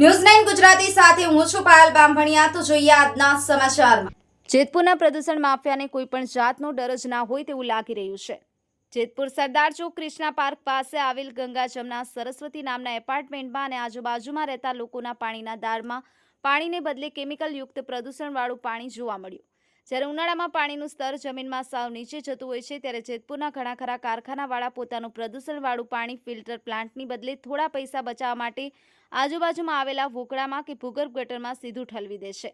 News Gujarati સાથે હું છું પાયલ બામભણિયા. તો જોઈએ આજના સમાચારમાં. જેતપુરના પ્રદૂષણ માફિયાને કોઈ પણ જાતનો ડર જ ના હોય તેવું લાગી રહ્યું છે. જેતપુર સરદાર ચોક ક્રિષ્ના પાર્ક પાસે આવેલ ગંગા જમના સરસ્વતી નામના એપાર્ટમેન્ટમાં અને આજુબાજુમાં રહેતા લોકોના પાણીના દાળમાં પાણીને બદલે કેમિકલ યુક્ત પ્રદૂષણવાળું પાણી જોવા મળ્યું. જ્યારે ઉનાળામાં પાણીનું સ્તર જમીનમાં સાવ નીચે જતું હોય છે, ત્યારે જેતપુરના ઘણા ખરા કારખાનાવાળા પોતાનું પ્રદૂષણવાળું પાણી ફિલ્ટર પ્લાન્ટની બદલે થોડા પૈસા બચાવવા માટે આજુબાજુમાં આવેલા વોકડામાં કે ભૂગર્ભ ગટરમાં સીધું ઠલવી દે છે.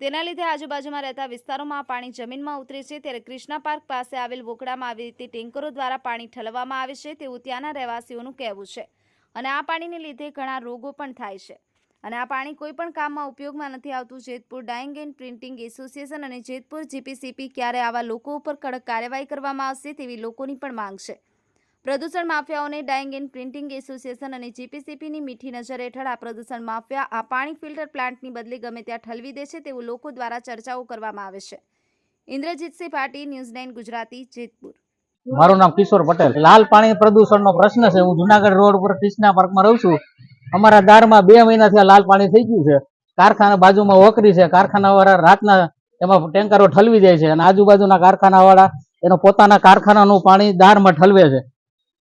તેના લીધે આજુબાજુમાં રહેતા વિસ્તારોમાં પાણી જમીનમાં ઉતરે છે, ત્યારે ક્રિષ્ના પાર્ક પાસે આવેલ વોકડામાં આવી રીતે ટેન્કરો દ્વારા પાણી ઠલવવામાં આવે છે, તેવું ત્યાંના રહેવાસીઓનું કહેવું છે. અને આ પાણીને લીધે ઘણા રોગો પણ થાય છે. અને આ પાણી કોઈ પણ કામમાં ઉપયોગમાં નથી આવતું. Jetpur dyeing and printing association અને જેતપુર જીપીસીપી ક્યારે આવા લોકો ઉપર કડક કાર્યવાહી કરવામાં આવશે તેવી લોકોની પણ માંગ છે. પ્રદૂષણ માફિયાઓને ડાઇંગ એન્ડ પ્રિન્ટિંગ એસોસિએશન અને જીપીસીપીની મીઠી નજર હેઠળ આ પ્રદૂષણ માફિયા, આ પાણી ફિલ્ટર પ્લાન્ટની બદલે ગમે ત્યાં ઠલવી દે છે તેવું લોકો દ્વારા ચર્ચાઓ કરવામાં આવે છે. ઇન્દ્રજીતસિંહ પાટી ન્યૂઝ નાઇન ગુજરાતી, જેતપુર. મારું નામ કિશોર પટેલ. લાલ પાણી પ્રદૂષણનો પ્રશ્ન છે. હું જુનાગઢ રોડ પર કૃષ્ણા પાર્કમાં રહું છું. અમારા દારમાં બે મહિનાથી આ લાલ પાણી થઈ ગયું છે. કારખાના બાજુમાં ઓકરી છે. કારખાના વાળા રાતના એમાં ટેન્કરો ઠલવી જાય છે અને આજુબાજુના કારખાના વાળા એનો પોતાના કારખાનાનું પાણી દારમાં ઠલવે છે.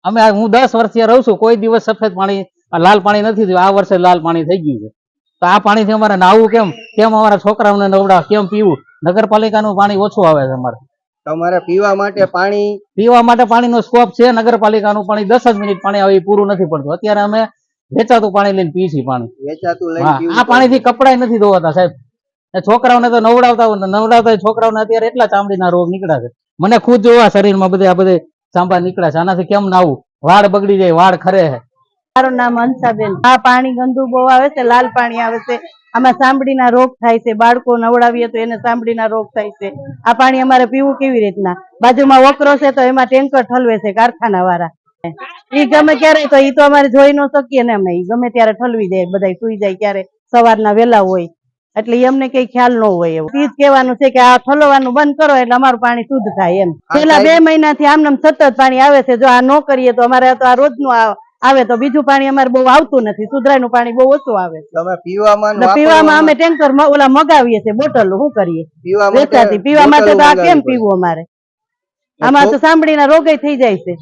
અમે હું દસ વર્ષથી રહું છું. કોઈ દિવસ સફેદ પાણી લાલ પાણી નથી થયું. આ વર્ષે લાલ પાણી થઈ ગયું છે. તો આ પાણીથી અમારે નાવું કેમ? કેમ અમારા છોકરાઓને નવડા કેમ પીવું? નગરપાલિકાનું પાણી ઓછું આવે છે અમારે. તમારે પીવા માટે પાણી પીવા માટે પાણીનો સ્કોપ છે. નગરપાલિકાનું પાણી દસ જ મિનિટ પાણી આવી પૂરું નથી પડતું. અત્યારે અમે વેચાતું પાણી લઈને પી છીએ પાણી. વેચાતું લઈને આ પાણીથી કપડાય નથી ધોવાતા સાહેબ. એ છોકરાઓને તો નવડાવતા હોય નવડાવતા છોકરાઓને અત્યારે એટલા ચામડીના રોગ નીકળ્યા છે. મને ખુદ જોવા શરીરમાં બધે આ બધે ચાંબા નીકળ્યા છે. આનાથી કેમ નાવું વાળ બગડી જાય વાળ ખરે છે મારું નામ હંસાબેન. આ પાણી ગંદુ બહુ આવે છે લાલ પાણી આવે છે. આમાં ચામડીના રોગ થાય છે. બાળકો નવડાવીએ તો એને ચામડીના રોગ થાય છે. આ પાણી અમારે પીવું કેવી રીતના? બાજુમાં વકરો છે તો એમાં ટેન્કર ઠલવે છે કારખાના વાળા ઈ ગમે ક્યારે તો ઈ તો અમારે જોઈ ન શકીએ ને અમે. ઈ ગમે ત્યારે ઠલવી જાય બધા સુઈ જાય ત્યારે સવારના વેલા હોય. એટલે એમને કઈ ખ્યાલ ન હોય એવું. ઈ જ કહેવાનું છે કે આ ઠલવાનું બંધ કરો એટલે અમારું પાણી શુદ્ધ થાય એમ. છેલ્લા બે મહિનાથી આમને સતત પાણી આવે છે. જો આ ન કરીએ તો અમારે તો આ રોજનું આવે તો બીજું પાણી અમારે બહુ આવતું નથી. સુધરાયનું પાણી બહુ ઓછું આવે છે. પીવામાં પીવામાં અમે ટેન્કર ઓલા મગાવીએ છીએ બોટલ. શું કરીએ? વેચાતી પીવા માટે તો આ કેમ પીવું અમારે? આમાં તો સાંભળીને રોગે થઈ જાય છે.